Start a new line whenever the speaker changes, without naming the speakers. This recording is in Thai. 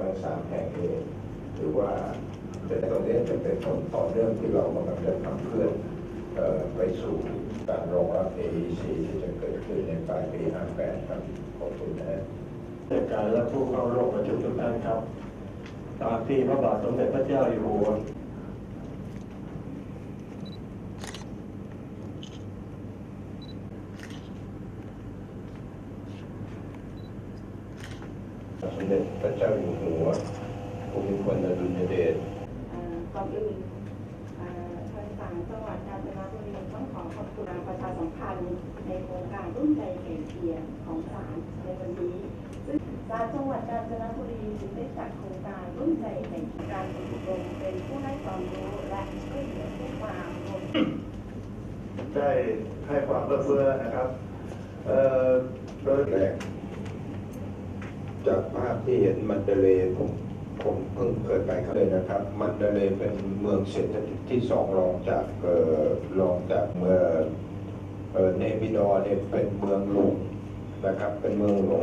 ทั้งสามแห่งเองหรือว่าจะตรงนี้จะเป็นผลต่อเรื่องที่เรากำลังจะทำเพื่อไปสู่การรองรับ AEC ที่จะเกิดขึ้นในปลายปี 58 ครับ ขอบคุณนะจา
กการรับผู้เข้าร่วมประชุมทุกท่านครับ ตามที่พระบาทสมเด็จพระเจ้าอยู่หัว
สมเด็จพระเจ้าอยู่หัวภูมิพลอดุลยเดช
เอ่อก่อนอื่นทางศาลจังหวัดกาญจนบุรีต้องขอขอบคุณทางประชาสัมพันธ์ในโครงการรุ่นใจเก่งเกียรของศาลในวันนี้ซึ่งศาลจังหวัดกาญจนบุรีได้จัดโครงการรุ่นใจเก่งการฝึกอบรมเป็นผู้ให้ความรู้และช่วยเหลือผู้ความรวม
ได้ให้ความเอื้อเฟื้อนะครับเอ่อโดย
แรก จากภาพที่เห็นมันเดเลยผมผมเพิ่งเคยไปครับเลยนะครับ มันเดเลยเป็นเมืองเศรษฐกิจที่สองรองจากเอ่อรองจากเมืองเอ่อเนปิดอเนี่ยเป็นเมืองหลวงนะครับ เป็นเมืองหลวง